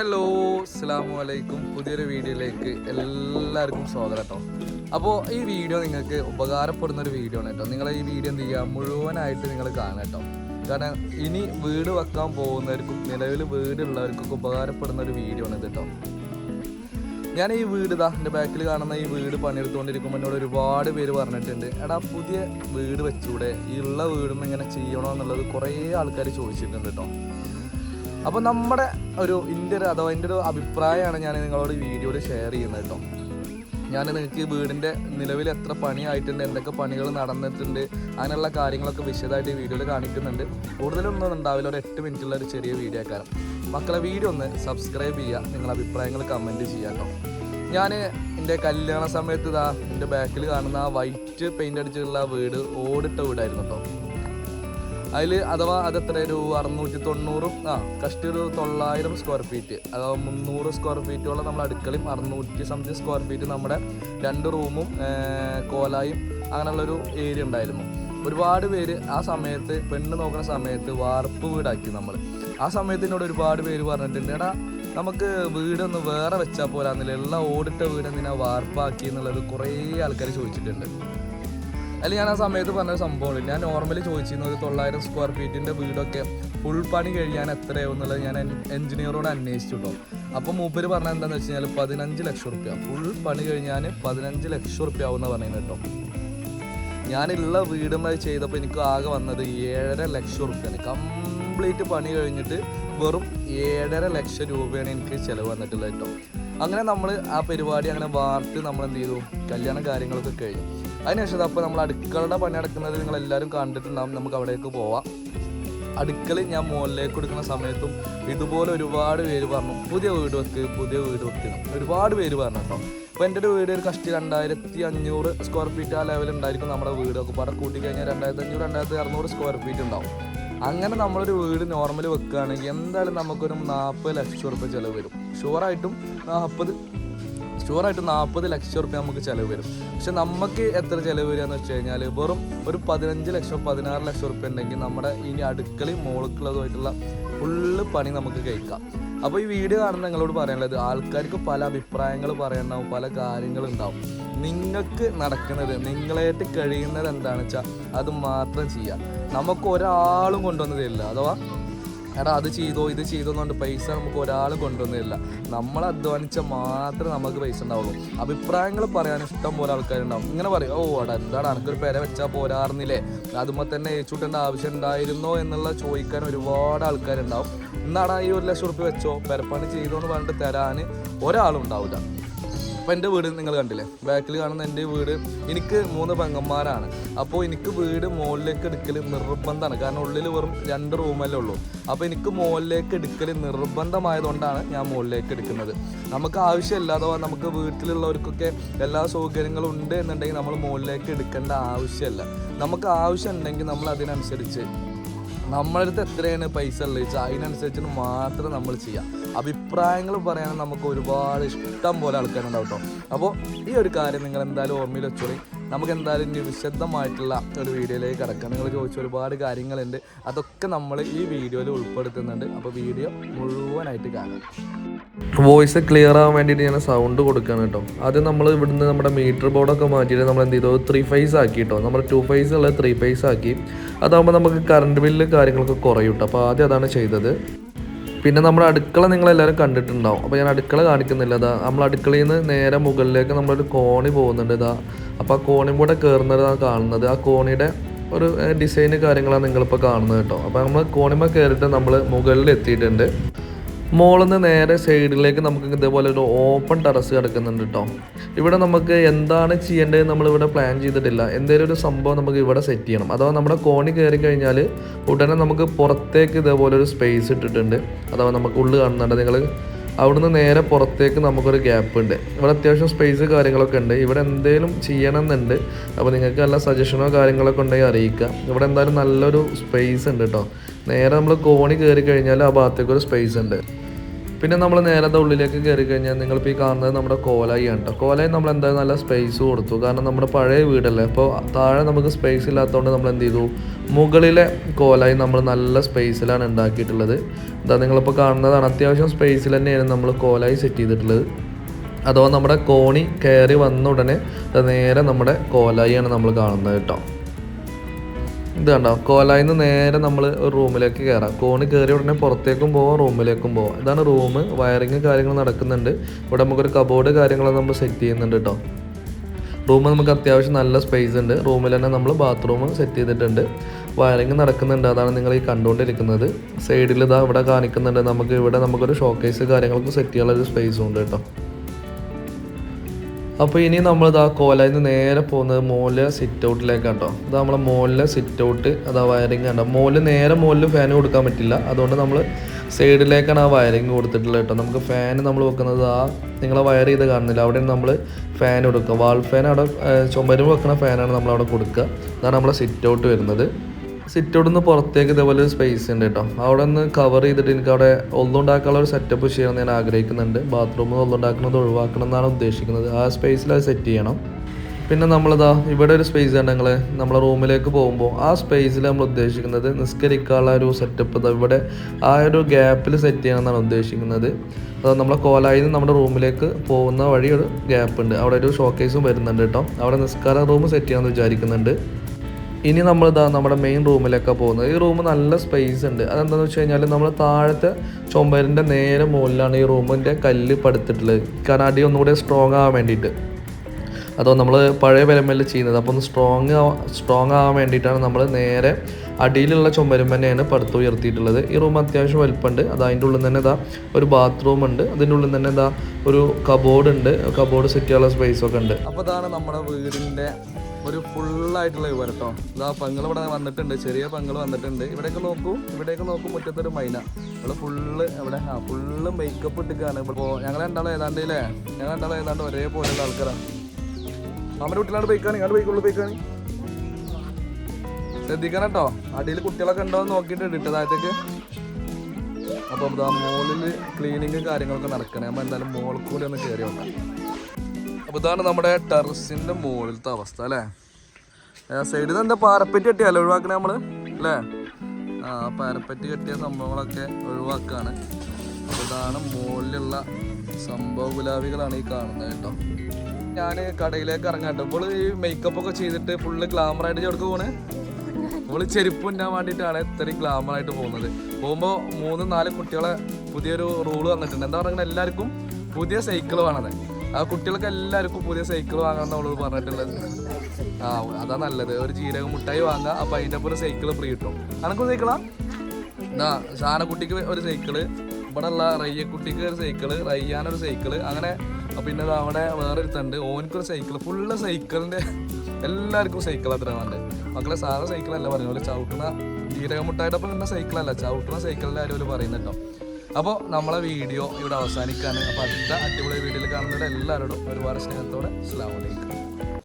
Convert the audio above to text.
Hello അസ്സാമു അലൈക്കും പുതിയൊരു വീഡിയോയിലേക്ക് എല്ലാവർക്കും സ്വാഗതം കേട്ടോ. അപ്പോൾ ഈ വീഡിയോ നിങ്ങൾക്ക് ഉപകാരപ്പെടുന്ന ഒരു വീഡിയോ ആണ് കേട്ടോ. നിങ്ങൾ ഈ വീഡിയോ എന്ത് ചെയ്യുക മുഴുവനായിട്ട് നിങ്ങൾ കാണുക കേട്ടോ. കാരണം ഇനി വീട് വെക്കാൻ പോകുന്നവർക്കും നിലവിൽ വീടുള്ളവർക്കൊക്കെ ഉപകാരപ്പെടുന്ന ഒരു വീഡിയോ ആണ് ഇത് കേട്ടോ. ഞാൻ ഈ വീട് ഇതാ എന്റെ ബാക്കിൽ കാണുന്ന ഈ വീട് പണിയെടുത്തുകൊണ്ടിരിക്കുമ്പോൾ എന്നോട് ഒരുപാട് പേര് പറഞ്ഞിട്ടുണ്ട്. എടാ പുതിയ വീട് വെച്ചൂടെ? ഈ ഉള്ള വീടും ഇങ്ങനെ ചെയ്യണോ എന്നുള്ളത് കുറേ ആൾക്കാർ ചോദിച്ചിട്ടുണ്ട് കേട്ടോ. അപ്പോൾ നമ്മുടെ ഒരു എന്റെ ഒരു അഥവാ എന്റെ ഒരു അഭിപ്രായമാണ് ഞാൻ നിങ്ങളോട് വീഡിയോയിൽ ഷെയർ ചെയ്യുന്നത് കേട്ടോ ഞാൻ നിങ്ങൾക്ക് വീടിന്റെ നിലവിൽ എത്ര പണിയായിട്ടുണ്ട് എന്തൊക്കെ പണികൾ നടന്നിട്ടുണ്ട് അങ്ങനെയുള്ള കാര്യങ്ങളൊക്കെ വിശദമായിട്ട് ഈ വീഡിയോയിൽ കാണിക്കുന്നുണ്ട്. കൂടുതലൊന്നും ഉണ്ടാവില്ല ഒരു എട്ട് മിനിറ്റുള്ള ഒരു ചെറിയ വീഡിയോ ആക്കാരം. മക്കളെ വീഡിയോ ഒന്ന് സബ്സ്ക്രൈബ് ചെയ്യുക നിങ്ങളുടെ അഭിപ്രായങ്ങൾ കമന്റ് ചെയ്യുക കേട്ടോ ഞാൻ എന്റെ കല്യാണ സമയത്ത് ഇതാ എന്റെ ബാക്കിൽ കാണുന്ന ആ വൈറ്റ് പെയിന്റ് അടിച്ചിട്ടുള്ള വീട് ഓടിട്ട വീടായിരുന്നു കേട്ടോ അതിൽ അഥവാ അത് എത്ര ഒരു അറുന്നൂറ്റി തൊണ്ണൂറും ആ കഷ്ടി ഒരു തൊള്ളായിരം സ്ക്വയർ ഫീറ്റ് അഥവാ മുന്നൂറ് സ്ക്വയർ ഫീറ്റോളം നമ്മൾ അടുക്കളയും അറുന്നൂറ്റി സംതിങ് സ്ക്വയർ ഫീറ്റ് നമ്മുടെ രണ്ട് റൂമും കോലായും അങ്ങനെയുള്ളൊരു ഏരിയ ഉണ്ടായിരുന്നു. ഒരുപാട് പേര് ആ സമയത്ത് പെണ്ണ് നോക്കുന്ന സമയത്ത് വാർപ്പ് വീടാക്കി നമ്മൾ ആ സമയത്ത് എന്നോട് ഒരുപാട് പേര് പറഞ്ഞിട്ടുണ്ട് എടാ നമുക്ക് വീടൊന്ന് വേറെ വെച്ചാൽ പോരാന്നില്ല ഉള്ള ഓടിട്ട വീട് എന്തിനാ വാർപ്പാക്കി എന്നുള്ളത് കുറേ ആൾക്കാർ ചോദിച്ചിട്ടുണ്ട്. അതിൽ ഞാൻ ആ സമയത്ത് പറഞ്ഞ സംഭവമാണ് ഞാൻ നോർമലി ചോദിച്ചിരുന്നു ഒരു തൊള്ളായിരം സ്ക്വയർ ഫീറ്റിന്റെ വീടൊക്കെ ഫുൾ പണി കഴിയാൻ എത്രയാവും എന്നുള്ളത് ഞാൻ എഞ്ചിനീയറോട് അന്വേഷിച്ചു കേട്ടോ അപ്പോൾ മൂപ്പര് പറഞ്ഞത് എന്താണെന്ന് വെച്ച് കഴിഞ്ഞാൽ പതിനഞ്ച് ലക്ഷം റുപ്യ. ഫുൾ പണി കഴിഞ്ഞാൽ പതിനഞ്ച് ലക്ഷം റുപ്യ ആവുമെന്ന് പറയുന്നത് കേട്ടോ ഞാനുള്ള വീടുമായി ചെയ്തപ്പോൾ എനിക്ക് ആകെ വന്നത് ഏഴര ലക്ഷം റുപ്യാണ്. കംപ്ലീറ്റ് പണി കഴിഞ്ഞിട്ട് വെറും ഏഴര ലക്ഷം രൂപയാണ് എനിക്ക് ചിലവ് വന്നിട്ടുള്ളത് കേട്ടോ അങ്ങനെ നമ്മൾ ആ പരിപാടി അങ്ങനെ വാർത്ത് നമ്മൾ എന്ത് ചെയ്തു കല്യാണ കാര്യങ്ങളൊക്കെ കഴിഞ്ഞു. അതിനുശേഷം അപ്പോൾ നമ്മൾ അടുക്കളയുടെ പണി നടക്കുന്നത് നിങ്ങൾ എല്ലാവരും കണ്ടിട്ടുണ്ടാവും. നമുക്ക് അവിടേക്ക് പോവാം. അടുക്കള ഞാൻ മുകളിലേക്ക് കൊടുക്കുന്ന സമയത്തും ഇതുപോലെ ഒരുപാട് പേര് പറഞ്ഞു. പുതിയ വീട് വെക്ക് പുതിയ വീട് വെക്കണം ഒരുപാട് പേര് പറഞ്ഞു കേട്ടോ. അപ്പോൾ എന്റെ ഒരു വീട് ഒരു കഷ്ടി രണ്ടായിരത്തി അഞ്ഞൂറ് സ്ക്വയർ ഫീറ്റ് ആ ലെവൽ ഉണ്ടായിരിക്കും നമ്മുടെ വീടൊക്കെ പാടെ കൂട്ടി കഴിഞ്ഞാൽ രണ്ടായിരത്തി അഞ്ഞൂറ് രണ്ടായിരത്തി അറുന്നൂറ് സ്ക്വയർ ഫീറ്റ് ഉണ്ടാവും. അങ്ങനെ നമ്മളൊരു വീട് നോർമൽ വെക്കുകയാണെങ്കിൽ എന്തായാലും നമുക്കൊരു നാൽപ്പത് ലക്ഷം റുപ്യ ചിലവ് വരും. ഷുവറായിട്ടും നാൽപ്പത് ഷുവറായിട്ട് നാൽപ്പത് ലക്ഷം റുപ്യ നമുക്ക് ചിലവ് വരും. പക്ഷെ നമുക്ക് എത്ര ചിലവ് വരിക എന്ന് വെച്ച് കഴിഞ്ഞാൽ വെറും ഒരു പതിനഞ്ച് ലക്ഷം പതിനാറ് ലക്ഷം റുപ്യ ഉണ്ടെങ്കിൽ നമ്മുടെ ഇനി അടുക്കളയും മോളുക്കുള്ളതുമായിട്ടുള്ള ഫുള്ള് പണി നമുക്ക് കഴിക്കാം. അപ്പോൾ ഈ വീഡിയോ കാണുന്ന നിങ്ങളോട് പറയാനുള്ളത് ആൾക്കാർക്ക് പല അഭിപ്രായങ്ങൾ പറയണ്ടാവും പല കാര്യങ്ങളുണ്ടാവും. നിങ്ങൾക്ക് നടക്കുന്നത് നിങ്ങളായിട്ട് കഴിയുന്നത് എന്താണെന്ന് വെച്ചാൽ അത് മാത്രം ചെയ്യുക നമുക്ക് ഒരാളും കൊണ്ടുവന്നതില്ല അഥവാ എടാ അത് ചെയ്തോ ഇത് ചെയ്തോ എന്നുകൊണ്ട് പൈസ നമുക്ക് ഒരാൾ കൊണ്ടുവന്നില്ല. നമ്മൾ അധ്വാനിച്ച മാത്രമേ നമുക്ക് പൈസ ഉണ്ടാവുള്ളൂ. അഭിപ്രായങ്ങൾ പറയാൻ ഇഷ്ടം പോലെ ആൾക്കാരുണ്ടാവും. ഇങ്ങനെ പറയും ഓ എടാ എന്താണ് എനിക്കൊരു പെര വെച്ചാൽ പോരാറുന്നില്ലേ അതുമ്പോൾ തന്നെ ഏച്ചുട്ടേണ്ട ആവശ്യം ഉണ്ടായിരുന്നോ? എന്നുള്ള ചോദിക്കാൻ ഒരുപാട് ആൾക്കാരുണ്ടാവും. എന്നാടാ ഈ ഒരു ലക്ഷം റുപ്യ വെച്ചോ? പെരപ്പണി ചെയ്തോ എന്ന് പറഞ്ഞിട്ട് തരാൻ ഒരാളും ഉണ്ടാവില്ല അപ്പോൾ എന്റെ വീട് നിങ്ങൾ കണ്ടില്ലേ? ബാക്കിൽ കാണുന്ന എന്റെ വീട് എനിക്ക് മൂന്ന് പെങ്ങന്മാരാണ്. അപ്പോൾ എനിക്ക് വീട് മുകളിലേക്ക് എടുക്കൽ നിർബന്ധമാണ്. കാരണം ഉള്ളിൽ വെറും രണ്ട് റൂമല്ലേ ഉള്ളൂ. അപ്പോൾ എനിക്ക് മുകളിലേക്ക് എടുക്കൽ നിർബന്ധമായതുകൊണ്ടാണ് ഞാൻ മുകളിലേക്ക് എടുക്കുന്നത്. നമുക്ക് ആവശ്യമില്ല. അഥവാ നമുക്ക് വീട്ടിലുള്ളവർക്കൊക്കെ എല്ലാ സൗകര്യങ്ങളും ഉണ്ട് എന്നുണ്ടെങ്കിൽ നമ്മൾ മുകളിലേക്ക് എടുക്കേണ്ട ആവശ്യമില്ല. നമുക്ക് ആവശ്യം ഉണ്ടെങ്കിൽ നമ്മൾ അതിനനുസരിച്ച് നമ്മളെ അടുത്ത് എത്രയാണ് പൈസ ഉള്ളത് വെച്ചാൽ അതിനനുസരിച്ച് മാത്രം നമ്മൾ ചെയ്യാം. അഭിപ്രായങ്ങൾ പറയാൻ നമുക്ക് ഒരുപാട് ഇഷ്ടം പോലെ ആൾക്കാരുണ്ടാവും കേട്ടോ അപ്പോൾ ഈ ഒരു കാര്യം നിങ്ങൾ എന്തായാലും ഓർമ്മയിൽ വെച്ചോളി. നമുക്ക് എന്തായാലും ഇനി വിശദമായിട്ടുള്ള ഒരു വീഡിയോയിലേക്ക് കിടക്കാം. നിങ്ങൾ ചോദിച്ച ഒരുപാട് കാര്യങ്ങളുണ്ട്. അതൊക്കെ നമ്മൾ ഈ വീഡിയോയിൽ ഉൾപ്പെടുത്തുന്നുണ്ട്. അപ്പോൾ വീഡിയോ മുഴുവനായിട്ട് കാണാം. വോയിസ് ക്ലിയർ ആവാൻ വേണ്ടിയിട്ട് ഞാൻ സൗണ്ട് കൊടുക്കുകയാണ് കേട്ടോ ആദ്യം നമ്മൾ ഇവിടുന്ന് നമ്മുടെ മീറ്റർ ബോർഡൊക്കെ മാറ്റിയിട്ട് നമ്മൾ എന്ത് ചെയ്തു? ത്രീ ഫൈസ് ആക്കി കേട്ടോ നമ്മൾ ടു ഫൈസ് ഉള്ളത് ത്രീ ഫൈസ് ആക്കി. അതാകുമ്പോൾ നമുക്ക് കറണ്ട് ബില്ല് കാര്യങ്ങളൊക്കെ കുറയും കേട്ടോ അപ്പോൾ ആദ്യം അതാണ് ചെയ്തത്. പിന്നെ നമ്മുടെ അടുക്കള നിങ്ങളെല്ലാവരും കണ്ടിട്ടുണ്ടാവും. അപ്പോൾ ഞാൻ അടുക്കള കാണിക്കുന്നില്ല. അതാ നമ്മൾ അടുക്കളയിൽ നിന്ന് നേരെ മുകളിലേക്ക് നമ്മളൊരു കോണി പോകുന്നുണ്ട്. ഇതാ അപ്പോൾ ആ കോണിയും കൂടെ കയറുന്നതാണ് കാണുന്നത്. ആ കോണിയുടെ ഒരു ഡിസൈന് കാര്യങ്ങളാണ് നിങ്ങളിപ്പോൾ കാണുന്നത് കേട്ടോ അപ്പോൾ നമ്മൾ കോണിമ കയറിയിട്ട് നമ്മൾ മുകളിൽ എത്തിയിട്ടുണ്ട്. മോളിൽ നിന്ന് നേരെ സൈഡിലേക്ക് നമുക്ക് ഇതേപോലെ ഒരു ഓപ്പൺ ടെറസ് കിടക്കുന്നുണ്ട് കേട്ടോ ഇവിടെ നമുക്ക് എന്താണ് ചെയ്യേണ്ടത് നമ്മൾ ഇവിടെ പ്ലാൻ ചെയ്തിട്ടില്ല. എന്തെങ്കിലും ഒരു സംഭവം നമുക്ക് ഇവിടെ സെറ്റ് ചെയ്യണം. അഥവാ നമ്മുടെ കോണി കയറി കഴിഞ്ഞാൽ ഉടനെ നമുക്ക് പുറത്തേക്ക് ഇതേപോലെ ഒരു സ്പേസ് ഇട്ടിട്ടുണ്ട്. അഥവാ നമുക്ക് ഉള്ളു കാണുന്നുണ്ട്. നിങ്ങൾ അവിടുന്ന് നേരെ പുറത്തേക്ക് നമുക്കൊരു ഗ്യാപ്പ് ഉണ്ട്. ഇവിടെ അത്യാവശ്യം സ്പേസ് കാര്യങ്ങളൊക്കെ ഉണ്ട്. ഇവിടെ എന്തെങ്കിലും ചെയ്യണം എന്നുണ്ട് അപ്പോൾ നിങ്ങൾക്ക് നല്ല സജഷനോ കാര്യങ്ങളൊക്കെ ഉണ്ടെങ്കിൽ അറിയിക്കുക. ഇവിടെ എന്തായാലും നല്ലൊരു സ്പേസ് ഉണ്ട് കേട്ടോ നേരെ നമ്മൾ കോണി കയറി കഴിഞ്ഞാൽ ആ ഭാഗത്തേക്ക് ഒരു സ്പേസ് ഉണ്ട്. പിന്നെ നമ്മൾ നേരെ ദാ ഉള്ളിലേക്ക് കയറി കഴിഞ്ഞാൽ നിങ്ങളിപ്പോൾ ഈ കാണുന്നത് നമ്മുടെ കോലായി ആണ് കേട്ടോ കോലായി നമ്മൾ എന്തായാലും നല്ല സ്പേസ് കൊടുത്തു. കാരണം നമ്മുടെ പഴയ വീടല്ലേ? അപ്പോൾ താഴെ നമുക്ക് സ്പേസ് ഇല്ലാത്തതുകൊണ്ട് നമ്മൾ എന്ത് ചെയ്തു? മുകളിലെ കോലായി നമ്മൾ നല്ല സ്പേസിലാണ് ഉണ്ടാക്കിയിട്ടുള്ളത്. എന്താ നിങ്ങളിപ്പോൾ കാണുന്നതാണ്. അത്യാവശ്യം സ്പേസിൽ തന്നെയാണ് നമ്മൾ കോലായി സെറ്റ് ചെയ്തിട്ടുള്ളത്. അഥവാ നമ്മുടെ കോണി കയറി വന്ന ഉടനെ നേരെ നമ്മുടെ കോലായിയാണ് നമ്മൾ കാണുന്നത് കേട്ടോ ഇത് കണ്ടോ? കോലായിൽ നിന്ന് നേരെ നമ്മൾ റൂമിലേക്ക് കയറാം കോണി കയറി ഉടനെ പുറത്തേക്കും പോവാം റൂമിലേക്കും പോവാം. ഇതാണ് റൂം. വയറിങ് കാര്യങ്ങൾ നടക്കുന്നുണ്ട്. ഇവിടെ നമുക്കൊരു കബോർഡ് കാര്യങ്ങളൊക്കെ നമ്മൾ സെറ്റ് ചെയ്യുന്നുണ്ട് കേട്ടോ. റൂം നമുക്ക് അത്യാവശ്യം നല്ല സ്പേസ് ഉണ്ട്. റൂമിൽ തന്നെ നമ്മൾ ബാത്റൂം സെറ്റ് ചെയ്തിട്ടുണ്ട്. വയറിങ് നടക്കുന്നുണ്ട്. അതാണ് നിങ്ങൾ ഈ കണ്ടുകൊണ്ടിരിക്കുന്നത്. സൈഡിൽ ഇതാ ഇവിടെ കാണിക്കുന്നുണ്ട്. നമുക്ക് ഇവിടെ നമുക്കൊരു ഷോക്കേസ് കാര്യങ്ങൾക്ക് സെറ്റ് ചെയ്യാനുള്ള ഒരു സ്പേസും ഉണ്ട് കേട്ടോ. അപ്പോൾ ഇനി നമ്മൾ ഇതാ കോലയിൽ നിന്ന് നേരെ പോകുന്നത് മോളിലെ സിറ്റ് ഔട്ടിലേക്കാണ് കേട്ടോ ഇത് നമ്മളെ മോളിലെ സിറ്റ് ഔട്ട് അതാ വയറിങ് കണ്ടോ. മോളിൽ നേരെ മോളിൽ ഫാൻ കൊടുക്കാൻ പറ്റില്ല. അതുകൊണ്ട് നമ്മൾ സൈഡിലേക്കാണ് ആ വയറിങ് കൊടുത്തിട്ടുള്ളത് കേട്ടോ. നമുക്ക് ഫാൻ നമ്മൾ വെക്കുന്നത് ആ നിങ്ങളെ വയർ ചെയ്ത് കാണുന്നില്ല. അവിടെ നമ്മൾ ഫാൻ കൊടുക്കുക വാൾ ഫാൻ അവിടെ ചുമരും വെക്കുന്ന ഫാനാണ് നമ്മൾ അവിടെ കൊടുക്കുക. അതാണ് നമ്മളെ സിറ്റ് ഔട്ട് വരുന്നത്. സിറ്റ് ഔട്ട് നിന്ന് പുറത്തേക്ക് ഇതേപോലെ ഒരു സ്പേസ് ഉണ്ട് കേട്ടോ. അവിടെ നിന്ന് കവർ ചെയ്തിട്ട് എനിക്ക് അവിടെ ഒന്നുണ്ടാക്കാനുള്ള ഒരു സെറ്റപ്പ് ചെയ്യണമെന്ന് ഞാൻ ആഗ്രഹിക്കുന്നുണ്ട്. ബാത്റൂമിൽ ഒന്നുണ്ടാക്കുന്നത് ഒഴിവാക്കണം എന്നാണ് ഉദ്ദേശിക്കുന്നത്. ആ സ്പേസിൽ അത് സെറ്റ് ചെയ്യണം. പിന്നെ നമ്മളിതാ ഇവിടെ ഒരു സ്പേസ് ആണ് ഞങ്ങൾ നമ്മളെ റൂമിലേക്ക് പോകുമ്പോൾ ആ സ്പേസിൽ നമ്മൾ ഉദ്ദേശിക്കുന്നത് നിസ്കരിക്കാനുള്ള ഒരു സെറ്റപ്പ് ഇതാ ഇവിടെ ആ ഒരു ഗ്യാപ്പിൽ സെറ്റ് ചെയ്യണം എന്നാണ് ഉദ്ദേശിക്കുന്നത്. അത് നമ്മളെ കോലായിൽ നിന്ന് നമ്മുടെ റൂമിലേക്ക് പോകുന്ന വഴി ഒരു ഗ്യാപ്പ് ഉണ്ട്. അവിടെ ഒരു ഷോക്കേസും വരുന്നുണ്ട് കേട്ടോ. അവിടെ നിസ്കാര റൂം സെറ്റ് ചെയ്യാമെന്ന് വിചാരിക്കുന്നുണ്ട്. ഇനി നമ്മൾ ഇതാ നമ്മുടെ മെയിൻ റൂമിലൊക്കെ പോകുന്നത്. ഈ റൂം നല്ല സ്പേസ് ഉണ്ട്. അതെന്താണെന്ന് വെച്ച് കഴിഞ്ഞാൽ നമ്മൾ താഴത്തെ ചുമരിന്റെ നേരെ മുകളിലാണ് ഈ റൂമിന്റെ കല്ല് പടുത്തിട്ടുള്ളത്. കാരണം അടി ഒന്നുകൂടെ സ്ട്രോങ് ആവാൻ വേണ്ടിയിട്ട്. അതോ നമ്മൾ പഴയ വിലമല്ല ചെയ്യുന്നത്. അപ്പോൾ ഒന്ന് സ്ട്രോങ് സ്ട്രോങ് ആവാൻ വേണ്ടിയിട്ടാണ് നമ്മൾ നേരെ അടിയിലുള്ള ചുമരും തന്നെയാണ് പടുത്ത് ഉയർത്തിയിട്ടുള്ളത്. ഈ റൂം അത്യാവശ്യം വലുപ്പമുണ്ട്. അത് അതിന്റെ ഉള്ളിൽ തന്നെ ഇതാ ഒരു ബാത്റൂം ഉണ്ട്. അതിന്റെ ഉള്ളിൽ തന്നെ ഇതാ ഒരു കബോർഡ് ഉണ്ട്. കബോർഡ് സെറ്റ് ചെയ്യാനുള്ള സ്പേസ് ഒക്കെ ഉണ്ട്. അപ്പോൾ ഇതാണ് നമ്മുടെ വീടിന്റെ ഒരു ഫുള്ളായിട്ടുള്ള വിവരം കേട്ടോ ഇതാ പെങ്ങൾ ഇവിടെ വന്നിട്ടുണ്ട് ചെറിയ പെങ്ങൾ വന്നിട്ടുണ്ട്. ഇവിടെയൊക്കെ നോക്കൂ ഇവിടെയൊക്കെ നോക്കും മുറ്റത്തൊരു മൈന. ഇവിടെ ഫുള്ള് ഇവിടെ ആ ഫുള്ള് മേക്കപ്പ് ഇട്ടിക്കാണ്. ഇപ്പോൾ ഞങ്ങൾ രണ്ടാളും ഏതാണ്ട് ഇല്ലേ? ഞങ്ങൾ രണ്ടാളും ഏതാണ്ട് ഒരേപോലെയുള്ള ആൾക്കാരാണ് മാമന്റെ വീട്ടിലാണ് ബൈക്കാണ് ഞങ്ങളുടെ ബൈക്കുള്ള ബൈക്കാണ് ശ്രദ്ധിക്കണം കേട്ടോ. അടിയിൽ കുട്ടികളൊക്കെ ഉണ്ടോ എന്ന് നോക്കിയിട്ട് ഇട്ട് താഴത്തേക്ക്. അപ്പം ഇതാ ക്ലീനിങ്ങും കാര്യങ്ങളൊക്കെ നടക്കണേ. നമ്മൾ എന്തായാലും മോൾക്കൂടെ ഒന്ന് കയറി നോക്കാം. അപ്പോൾ ഇതാണ് നമ്മുടെ ടെറസിന്റെ മുകളിലത്തെ അവസ്ഥ അല്ലേ? സൈഡിൽ നിന്ന് എന്താ പാരപ്പറ്റ് കെട്ടിയല്ലേ ഒഴിവാക്കണേ നമ്മൾ അല്ലേ? ആ പാരപ്പറ്റ് കെട്ടിയ സംഭവങ്ങളൊക്കെ ഒഴിവാക്കാണ്. അപ്പോൾ ഇതാണ് മുകളിലുള്ള സംഭവ ഗുലാബികളാണ് ഈ കാണുന്നത് കേട്ടോ. ഞാൻ കടയിലേക്ക് ഇറങ്ങാട്ടോ ഇപ്പോൾ ഈ മേക്കപ്പ് ഒക്കെ ചെയ്തിട്ട് ഫുള്ള് ഗ്ലാമറായിട്ട് ചേർക്ക് പോണേ? ഇവൾ ചെരുപ്പ് ഉണ്ടാൻ വേണ്ടിയിട്ടാണ് ഇത്രയും ഗ്ലാമർ ആയിട്ട് പോകുന്നത്. പോകുമ്പോൾ മൂന്ന് നാല് കുട്ടികളെ പുതിയൊരു റൂൾ വന്നിട്ടുണ്ട്. എന്താ പറയുക എല്ലാവർക്കും? പുതിയ സൈക്കിൾ വേണത്. ആ കുട്ടികൾക്ക് എല്ലാവർക്കും പുതിയ സൈക്കിൾ വാങ്ങണം നമ്മൾ പറഞ്ഞിട്ടുള്ളത്. ആ അതാ നല്ലത്. ഒരു ജീരക മുട്ടായി വാങ്ങുക അപ്പൊ അതിന്റെ ഒരു സൈക്കിൾ ഫ്രീ കിട്ടും. അനക്കും സൈക്കിളാ എന്താ കുട്ടിക്ക് ഒരു സൈക്കിൾ ഇവിടെ ഉള്ള റയ്യക്കുട്ടിക്ക് ഒരു സൈക്കിൾ റയ്യാനൊരു സൈക്കിൾ അങ്ങനെ പിന്നെ അവിടെ വേറെ ഒരുത്തുണ്ട് ഓനിക്കൊരു സൈക്കിൾ ഫുള്ള് സൈക്കിളിന്റെ എല്ലാവർക്കും സൈക്കിൾ അത്ര വേണ്ടത് മക്കളെ സാധാ സൈക്കിളല്ല പറഞ്ഞു ചവിട്ടുന്ന ജീരകമുട്ടായിട്ടപ്പം നിന്ന സൈക്കിളല്ല ചവിട്ടുന്ന സൈക്കിളിന്റെ അവർ പറയുന്നുണ്ടോ അപ്പോൾ നമ്മളെ വീഡിയോ ഇവിടെ അവസാനിക്കാണ്. അപ്പോൾ അടുത്ത അടിപൊളി വീഡിയോയിൽ കാണുന്നവരെ എല്ലാവരോടും ഒരുപാട് സ്നേഹത്തോടെ അസ്സാം വലൈക്കും